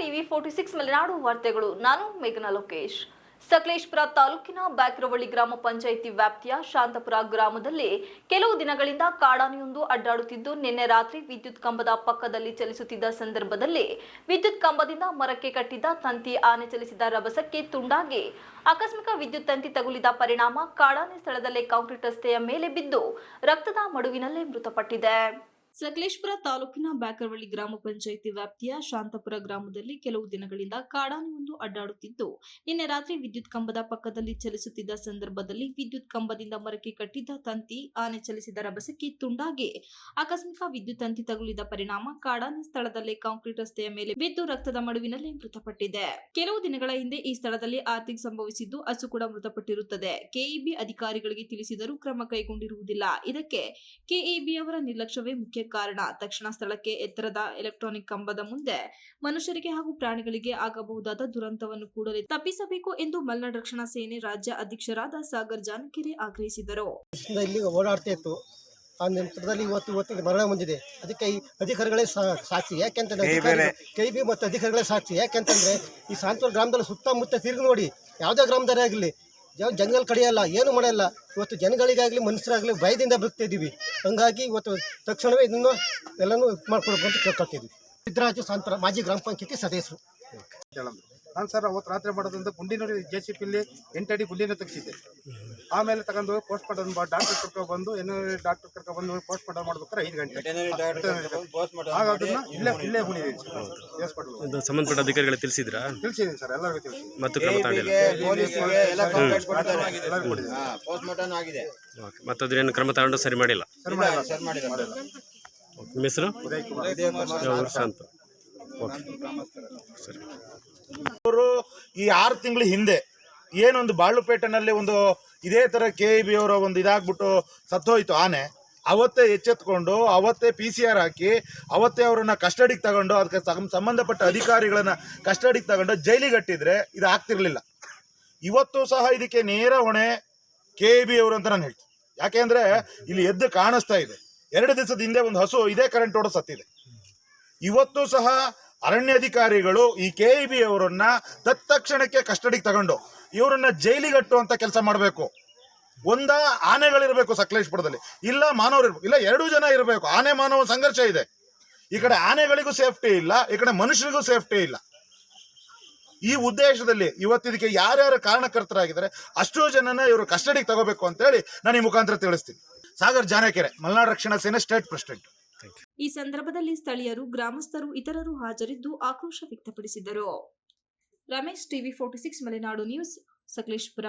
TV forty six Malenadu ವಾರ್ತೆಗಳು. ನಾನು ಮೇಘನಾ ಲೋಕೇಶ್. ಸಕಲೇಶ್ಪುರ ತಾಲೂಕಿನ ಬ್ಯಾಕ್ರವಳ್ಳಿ ಗ್ರಾಮ ಪಂಚಾಯಿತಿ ವ್ಯಾಪ್ತಿಯ ಶಾಂತಪುರ ಗ್ರಾಮದಲ್ಲಿ ಕೆಲವು ದಿನಗಳಿಂದ ಕಾಡಾನೆಯೊಂದು ಅಡ್ಡಾಡುತ್ತಿದ್ದು, ನಿನ್ನೆ ರಾತ್ರಿ ವಿದ್ಯುತ್ ಕಂಬದ ಪಕ್ಕದಲ್ಲಿ ಚಲಿಸುತ್ತಿದ್ದ ಸಂದರ್ಭದಲ್ಲಿ ವಿದ್ಯುತ್ ಕಂಬದಿಂದ ಮರಕ್ಕೆ ಕಟ್ಟಿದ್ದ ತಂತಿ ಆನೆ ಚಲಿಸಿದ ರಭಸಕ್ಕೆ ತುಂಡಾಗಿ ಆಕಸ್ಮಿಕ ವಿದ್ಯುತ್ ತಂತಿ ತಗುಲಿದ ಪರಿಣಾಮ ಕಾಡಾನೆ ಸ್ಥಳದಲ್ಲೇ ಕಾಂಕ್ರೀಟ್ ರಸ್ತೆಯ ಮೇಲೆ ಬಿದ್ದು ರಕ್ತದ ಮಡುವಿನಲ್ಲೇ ಮೃತಪಟ್ಟಿದೆ. ಸಕಲೇಶ್ಪುರ ತಾಲೂಕಿನ ಬ್ಯಾಕರವಳ್ಳಿ ಗ್ರಾಮ ಪಂಚಾಯಿತಿ ವ್ಯಾಪ್ತಿಯ ಶಾಂತಪುರ ಗ್ರಾಮದಲ್ಲಿ ಕೆಲವು ದಿನಗಳಿಂದ ಕಾಡಾನೆಯೊಂದು ಅಡ್ಡಾಡುತ್ತಿದ್ದು, ನಿನ್ನೆ ರಾತ್ರಿ ವಿದ್ಯುತ್ ಕಂಬದ ಪಕ್ಕದಲ್ಲಿ ಚಲಿಸುತ್ತಿದ್ದ ಸಂದರ್ಭದಲ್ಲಿ ವಿದ್ಯುತ್ ಕಂಬದಿಂದ ಮರಕ್ಕೆ ಕಟ್ಟಿದ್ದ ತಂತಿ, ಆನೆ ಚಲಿಸಿದ ರಭಸಕ್ಕೆ ತುಂಡಾಗಿ ಆಕಸ್ಮಿಕ ವಿದ್ಯುತ್ ತಂತಿ ತಗುಲಿದ ಪರಿಣಾಮ ಕಾಡಾನೆ ಸ್ಥಳದಲ್ಲೇ ಕಾಂಕ್ರೀಟ್ ರಸ್ತೆಯ ಮೇಲೆ ಬಿದ್ದು ರಕ್ತದ ಮಡುವಿನಲ್ಲಿ ಮೃತಪಟ್ಟಿದೆ. ಕೆಲವು ದಿನಗಳ ಹಿಂದೆ ಈ ಸ್ಥಳದಲ್ಲಿ ಆರ್ಥಿಕ ಸಂಭವಿಸಿದ್ದು ಹಸು ಕೂಡ ಮೃತಪಟ್ಟಿರುತ್ತದೆ. ಕೆಇಬಿ ಅಧಿಕಾರಿಗಳಿಗೆ ತಿಳಿಸಿದರೂ ಕ್ರಮ ಕೈಗೊಂಡಿರುವುದಿಲ್ಲ. ಇದಕ್ಕೆ ಕೆಇಬಿ ಅವರ ನಿರ್ಲಕ್ಷ್ಯವೇ ಮುಖ್ಯ ಕಾರಣ ತಕ್ಷಣ ಸ್ಥಳಕ್ಕೆ ಎತ್ತರದ ಎಲೆಕ್ಟ್ರಾನಿಕ್ ಕಂಬದ ಮುಂದೆ ಮನುಷ್ಯರಿಗೆ ಹಾಗೂ ಪ್ರಾಣಿಗಳಿಗೆ ಆಗಬಹುದಾದ ದುರಂತವನ್ನು ಕೂಡಲೇ ತಪ್ಪಿಸಬೇಕು ಎಂದು ಮಲ್ನಾಡ್ ರಕ್ಷಣಾ ಸೇನೆ ರಾಜ್ಯ ಅಧ್ಯಕ್ಷರಾದ ಸಾಗರ್ ಜಾನಕಿರಿ ಆಗ್ರಹಿಸಿದರು. ಓಡಾಡ್ತಾ ಇತ್ತು. ಆ ನಂತರದಲ್ಲಿ ಇವತ್ತು ಇವತ್ತಿಗೆ ಮರಣ ಹೊಂದಿದೆ. ಅದಕ್ಕೆ ಈ ಅಧಿಕಾರಿಗಳೇ ಸಾ- ಸಾಕ್ಷಿ. ಯಾಕೆಂತಂದ್ರೆ ಕೈ ಬಿ ಮತ್ತು ಅಧಿಕಾರಿಗಳೇ ಸಾಕ್ಷಿ. ಯಾಕೆಂತಂದ್ರೆ ಈ ಸಾಂತೂರು ಗ್ರಾಮದಲ್ಲಿ ಸುತ್ತಮುತ್ತ ತಿರುಗಿ ನೋಡಿ ಯಾವುದೇ ಗ್ರಾಮದಾರೇ ಆಗಲಿ ಯಾವ ಜಂಗಲ್ ಕಡಿಯಲ್ಲ ಏನು ಮಾಡಲ್ಲ ಇವತ್ತು ಜನಗಳಿಗಾಗಲಿ, ಮನುಷ್ಯರಾಗಲಿ ಭಯದಿಂದ ಬದುಕ್ತಾ ಇದ್ದೀವಿ ಹಂಗಾಗಿ ಇವತ್ತು ತಕ್ಷಣವೇ ಇದನ್ನು ಎಲ್ಲನೂ ಮಾಡ್ಕೊಡ್ಬೇಕು ಅಂತ ಕೇಳ್ಕೊಳ್ತಿದ್ವಿ ಸಿದ್ದರಾಜು ಸಾಂತರ ಮಾಜಿ ಗ್ರಾಮ ಪಂಚಾಯತಿ ಸದಸ್ಯರು. ನಾನು ಸರ್ ಅವತ್ತು ರಾತ್ರಿ ಮಾಡೋದ್ರಿಂದ ಗುಂಡಿನ ಜೆ ಸಿ ಪಿಲಿ ಎಂಟಡಿ ಗುಂಡಿನ ತೆಗೆಸಿದ್ದೆ. ಆಮೇಲೆ ತಗೊಂಡು ಪೋಸ್ಟ್ ಮಾರ್ಟಮ್ ಡಾಕ್ಟರ್ ಕರ್ಕೊಂಡು ಬಂದು ಎನ್ ಡಾಕ್ಟರ್ ಕರ್ಕೊಂಡು ಬಂದು ಪೋಸ್ಟ್ ಮಾರ್ಟಮ್ ಮಾಡ್ಬೇಕಾದ್ರೆ ಐದು ಗಂಟೆ. ಆಗ ಅದನ್ನ ಇಲ್ಲೇ ಇಲ್ಲೇ ಹುಣಿದೀನಿ ಸರ್. ಸಂಬಂಧಪಟ್ಟ ಅಧಿಕಾರಿಗಳು ತಿಳಿಸಿದ್ರಾ? ತಿಳಿಸಿದ್ದೀನಿ ಸರ್ ಎಲ್ಲರಿಗೂ ತಿಳಿಸಿ ಮತ್ತು ಕ್ರಮ ತಗೊಂಡಿಲ್ಲ? ಪೊಲೀಸರಿಗೆ ಎಲ್ಲ ಕಂಪ್ಲೇಂಟ್ ಕೊಡ್ತಾರೆ ಎಲ್ಲರಿಗೂ ಪೋಸ್ಟ್ ಮಾರ್ಟಮ್ ಆಗಿದೆ. ಓಕೆ ಮತ್ತು ಅದ್ರೇನು ಕ್ರಮ ತಗೊಂಡು ಸರಿ ಮಾಡಿಲ್ಲ? ಸರಿ ಮಾಡಿಲ್ಲ ಸರ್. ಮಾಡಿಲ್ಲ. ಮಾಡಿಲ್ಲ. ನಿಮ್ಮ ಹೆಸರು? ಉದಯ್ ಕುಮಾರ್. ಅಂತ ಓಕೆ ಸರಿ. ಅವರು ಈ ಆರು ತಿಂಗಳ ಹಿಂದೆ ಏನೊಂದು ಬಾಳುಪೇಟೆನಲ್ಲಿ ಒಂದು ಇದೇ ಥರ ಕೆ ಇ ಬಿ ಅವರ ಒಂದು ಇದಾಗ್ಬಿಟ್ಟು ಸತ್ತೋಯ್ತು ಆನೆ. ಅವತ್ತೇ ಎಚ್ಚೆತ್ಕೊಂಡು, ಅವತ್ತೇ ಪಿ ಸಿ ಆರ್ ಹಾಕಿ, ಅವತ್ತೇ ಅವರನ್ನ ಕಸ್ಟಡಿಗೆ ತಗೊಂಡು, ಅದಕ್ಕೆ ಸಂಬಂಧಪಟ್ಟ ಅಧಿಕಾರಿಗಳನ್ನ ಕಸ್ಟಡಿಗೆ ತಗೊಂಡು ಜೈಲಿಗೆ ಕಟ್ಟಿದ್ರೆ ಇದು ಆಗ್ತಿರ್ಲಿಲ್ಲ. ಇವತ್ತು ಸಹ ಇದಕ್ಕೆ ನೇರ ಹೊಣೆ ಕೆ ಇ ಬಿ ಅವರು ಅಂತ ನಾನು ಹೇಳ್ತೀನಿ. ಯಾಕೆಂದ್ರೆ ಇಲ್ಲಿ ಎದ್ದು ಕಾಣಿಸ್ತಾ ಇದೆ. ಎರಡು ದಿವಸದ ಹಿಂದೆ ಒಂದು ಹಸು, ಇದೇ ಕರೆಂಟ್ ಹೊಡೆದು ಸತ್ತಿದೆ. ಇವತ್ತು ಸಹ ಅರಣ್ಯಾಧಿಕಾರಿಗಳು ಈ ಕೆ ಇ ಬಿ ಅವರನ್ನ ತತ್ಕ್ಷಣಕ್ಕೆ ಕಸ್ಟಡಿಗೆ ತಗೊಂಡು ಇವರನ್ನ ಜೈಲಿಗೆ ಕಟ್ಟುವಂತ ಕೆಲಸ ಮಾಡಬೇಕು. ಒಂದ ಆನೆಗಳಿರಬೇಕು ಸಕಲೇಶ್ಪುರದಲ್ಲಿ ಇಲ್ಲ ಮಾನವರು ಇರ್ಬೇಕು. ಇಲ್ಲ ಎರಡೂ ಜನ ಇರಬೇಕು. ಆನೆ ಮಾನವ ಸಂಘರ್ಷ ಇದೆ. ಈ ಕಡೆ ಆನೆಗಳಿಗೂ ಸೇಫ್ಟಿ ಇಲ್ಲ. ಈ ಕಡೆ ಮನುಷ್ಯರಿಗೂ ಸೇಫ್ಟಿ ಇಲ್ಲ. ಈ ಉದ್ದೇಶದಲ್ಲಿ ಇವತ್ತಿದಕ್ಕೆ ಯಾರ್ಯಾರು ಕಾರಣಕರ್ತರಾಗಿದ್ದಾರೆ ಅಷ್ಟೋ ಜನನ ಇವರು ಕಸ್ಟಡಿಗೆ ತಗೋಬೇಕು ಅಂತೇಳಿ ನಾನು ಈ ಮುಖಾಂತರ ತಿಳಿಸ್ತೀನಿ. ಸಾಗರ್ ಜಾನಕೆರೆ ಮಲೆನಾಡು ರಕ್ಷಣಾ ಸೇನೆ ಸ್ಟೇಟ್ ಪ್ರೆಸಿಡೆಂಟ್. ಈ ಸಂದರ್ಭದಲ್ಲಿ ಸ್ಥಳೀಯರು, ಗ್ರಾಮಸ್ಥರು, ಇತರರು ಹಾಜರಿದ್ದು ಆಕ್ರೋಶ ವ್ಯಕ್ತಪಡಿಸಿದರು. Ramesh TV forty six, Malenadu news, Sakleshpur.